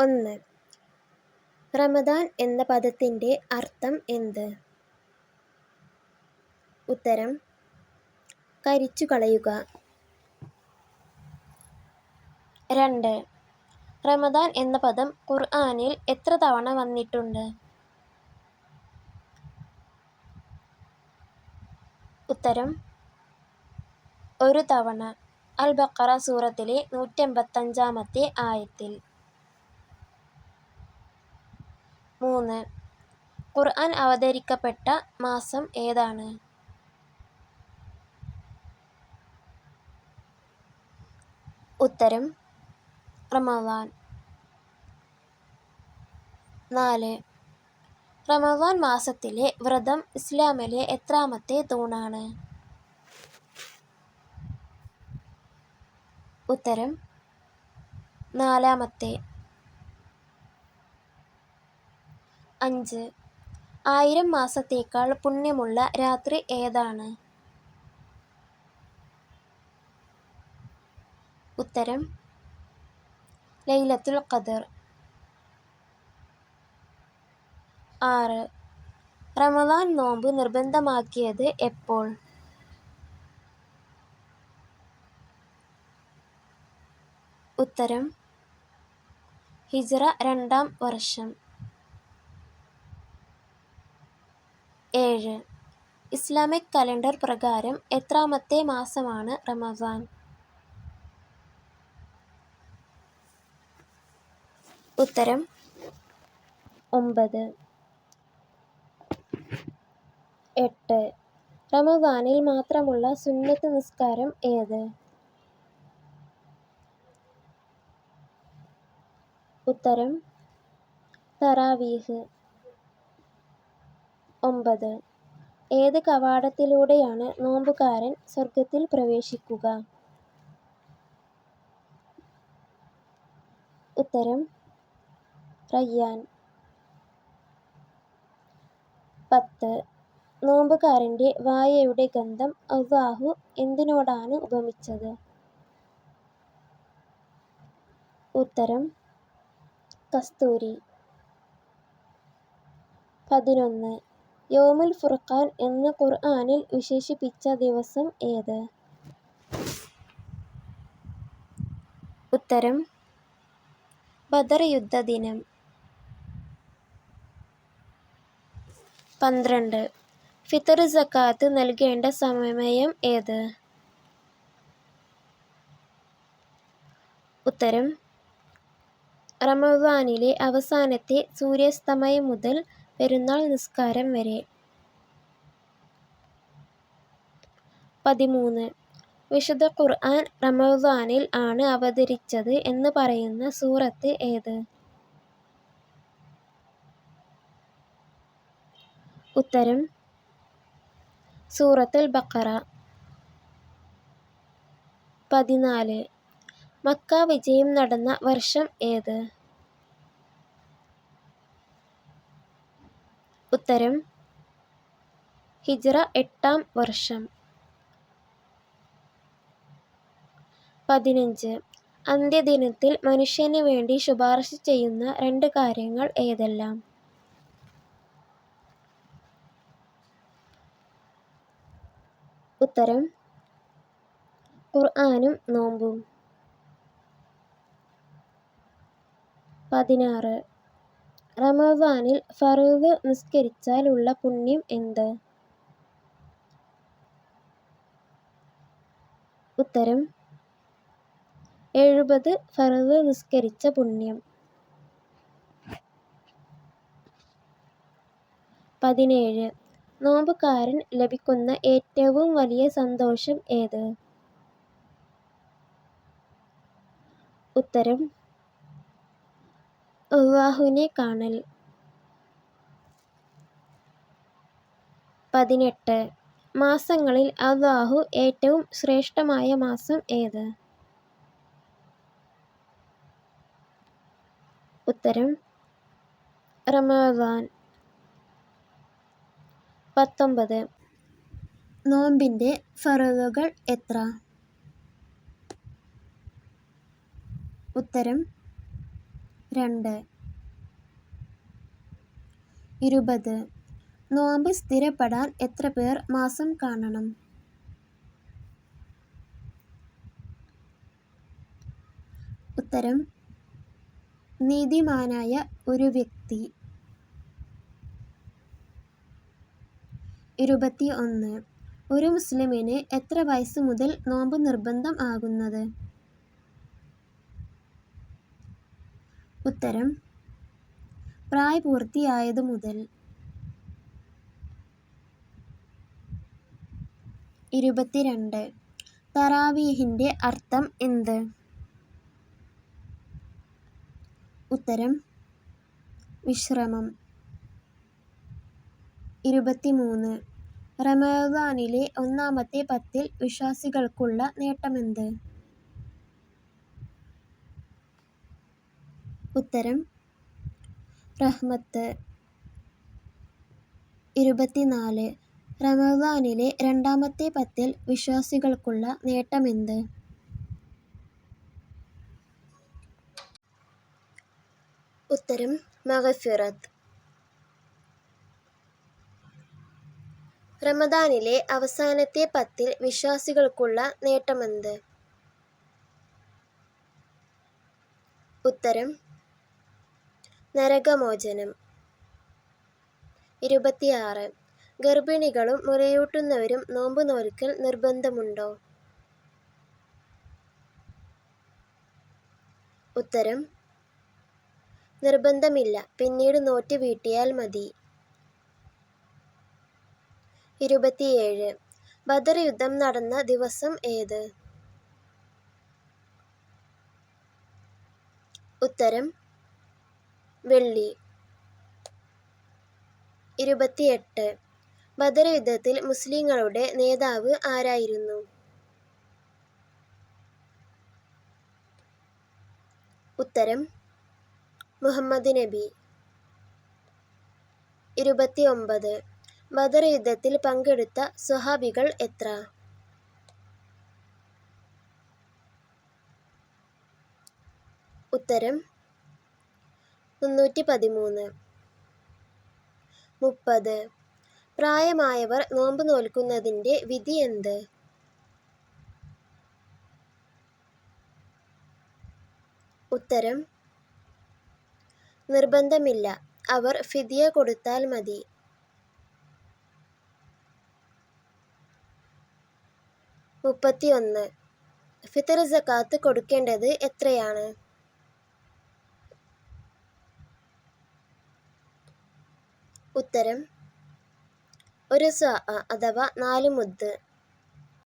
ഒന്ന്. റമദാൻ എന്ന പദത്തിന്റെ അർത്ഥം എന്ത്? ഉത്തരം കരിച്ചു കളയുക. രണ്ട്. റമദാൻ എന്ന പദം ഖുർആാനിൽ എത്ര തവണ വന്നിട്ടുണ്ട്? ഉത്തരം ഒരു തവണ. അൽ ബഖറ സൂറത്തിലെ നൂറ്റെൺപത്തഞ്ചാമത്തെ ആയത്തിൽ. മൂന്ന്. ഖുർആൻ അവതരിക്കപ്പെട്ട മാസം ഏതാണ്? ഉത്തരം റമദാൻ. നാല്. റമദാൻ മാസത്തിലെ വ്രതം ഇസ്ലാമിലെ എത്രാമത്തെ തൂണാണ്? ഉത്തരം നാലാമത്തെ. അഞ്ച്. ആയിരം മാസത്തേക്കാൾ പുണ്യമുള്ള രാത്രി ഏതാണ്? ഉത്തരം ലൈലത്തുൽ ഖദർ. ആറ്. റമദാൻ നോമ്പ് നിർബന്ധമാക്കിയത് എപ്പോൾ? ഉത്തരം ഹിജ്റ രണ്ടാം വർഷം. ഏഴ്. ഇസ്ലാമിക് കലണ്ടർ പ്രകാരം എത്രാമത്തെ മാസമാണ് റമദാൻ? ഉത്തരം ഒമ്പത്. എട്ട്. റമദാനിൽ മാത്രമുള്ള സുന്നത്ത് നിസ്കാരം ഏത്? ഉത്തരം തറാവീഹ്. ഒമ്പത്. ഏത് കവാടത്തിലൂടെയാണ് നോമ്പുകാരൻ സ്വർഗത്തിൽ പ്രവേശിക്കുക? ഉത്തരം റയ്യാൻ. പത്ത്. നോമ്പുകാരന്റെ വായയുടെ ഗന്ധം അള്ളാഹു എന്തിനോടാണ് ഉപമിച്ചത്? ഉത്തരം കസ്തൂരി. പതിനൊന്ന്. യോമുൽ ഫുർഖാൻ എന്ന് ഖുർആനിൽ വിശേഷിപ്പിച്ച ദിവസം ഏത്? ഉത്തരം ബദർ യുദ്ധ ദിനം. പന്ത്രണ്ട്. ഫിത്തർ സക്കാത്ത് നൽകേണ്ട സമയം ഏത്? ഉത്തരം റമദാനിലെ അവസാനത്തെ സൂര്യാസ്തമയം മുതൽ പെരുന്നാൾ നിസ്കാരം വരെ. പതിമൂന്ന്. വിശുദ്ധ ഖുർആൻ റമദാനിൽ ആണ് അവതരിച്ചത് എന്ന് പറയുന്ന സൂറത്ത് ഏത്? ഉത്തരം സൂറത്തുൽ ബക്കറ പതിനാല്. മക്ക വിജയം നടന്ന വർഷം ഏത്? ഉത്തരം ഹിജ്റ എട്ടാം വർഷം. പതിനഞ്ച് അന്ത്യദിനത്തിൽ മനുഷ്യന് വേണ്ടി ശുപാർശ ചെയ്യുന്ന രണ്ട് കാര്യങ്ങൾ ഏതെല്ലാം? ഉത്തരം ഖുർആാനും നോമ്പും. പതിനാറ് റമദാനിൽ ഫറൂദ് നിസ്കരിച്ചാൽ ഉള്ള പുണ്യം എന്ത്? ഉത്തരം എഴുപത് ഫറദ് നിസ്കരിച്ച പുണ്യം. പതിനേഴ് നോമ്പുകാരൻ ലഭിക്കുന്ന ഏറ്റവും വലിയ സന്തോഷം ഏത്? ഉത്തരം അള്ളാഹുവിനെ കാണൽ. പതിനെട്ട്. മാസങ്ങളിൽ അള്ളാഹു ഏറ്റവും ശ്രേഷ്ഠമായ മാസം ഏത്? ഉത്തരം റമദാൻ. പത്തൊമ്പത്. നോമ്പിന്റെ ഫറലുകൾ എത്ര? ഉത്തരം രണ്ട്. ഇരുപത്. നോമ്പ് സ്ഥിരപ്പെടാൻ എത്ര പേർ മാസം കാണണം? ഉത്തരം. നീതിമാനായ ഒരു വ്യക്തി. ഇരുപത്തി ഒന്ന് ഒരു മുസ്ലിമിന് എത്ര വയസ്സ് മുതൽ നോമ്പ് നിർബന്ധം ആകുന്നത്? ഉത്തരം. പ്രായപൂർത്തിയായതു മുതൽ ഇരുപത്തിരണ്ട്. തറാവീഹിന്റെ അർത്ഥം എന്ത്? ഉത്തരം. വിശ്രമം. ഇരുപത്തിമൂന്ന്. റമദാനിലെ ഒന്നാമത്തെ പത്തിൽ വിശ്വാസികൾക്കുള്ള നേട്ടമെന്ത് ഉത്തരം. റഹ്മത്ത്. ഇരുപത്തിനാല്. റമദാനിലെ രണ്ടാമത്തെ പത്തിൽ വിശ്വാസികൾക്കുള്ള നേട്ടമെന്ത്? ഉത്തരം മഹഫിറത്ത് റമദാനിലെ അവസാനത്തെ പത്തിൽ വിശ്വാസികൾക്കുള്ള നേട്ടമെന്ത്? ഉത്തരം നരകമോചനം. ഇരുപത്തിയാറ്. ഗർഭിണികളും മുലയൂട്ടുന്നവരും നോമ്പ് നോൽക്കൽ നിർബന്ധമുണ്ടോ? ഉത്തരം നിർബന്ധമില്ല. പിന്നീട് നോറ്റ് വീട്ടിയാൽ മതി. ഇരുപത്തിയേഴ്. ബദർ യുദ്ധം നടന്ന ദിവസം ഏത്? ഉത്തരം വെള്ളി. ഇരുപത്തിയെട്ട്. ബദർ യുദ്ധത്തിൽ മുസ്ലിങ്ങളുടെ നേതാവ് ആരായിരുന്നു? ഉത്തരം മുഹമ്മദ് നബി. ഇരുപത്തി ഒമ്പത് ബദർ യുദ്ധത്തിൽ പങ്കെടുത്ത സ്വഹാബികൾ എത്ര? ഉത്തരം മുന്നൂറ്റി പതിമൂന്ന് മുപ്പത്. പ്രായമായവർ നോമ്പ് നോൽക്കുന്നതിന്റെ വിധി എന്ത്? ഉത്തരം നിർബന്ധമില്ല. അവർ ഫിദിയ കൊടുത്താൽ മതി. മുപ്പത്തിയൊന്ന്. ഫിത്തർ സക്കാത്ത് കൊടുക്കേണ്ടത് എത്രയാണ്? ഉത്തരം ഒരു സ അഥവാ നാല് മുദ്ദ്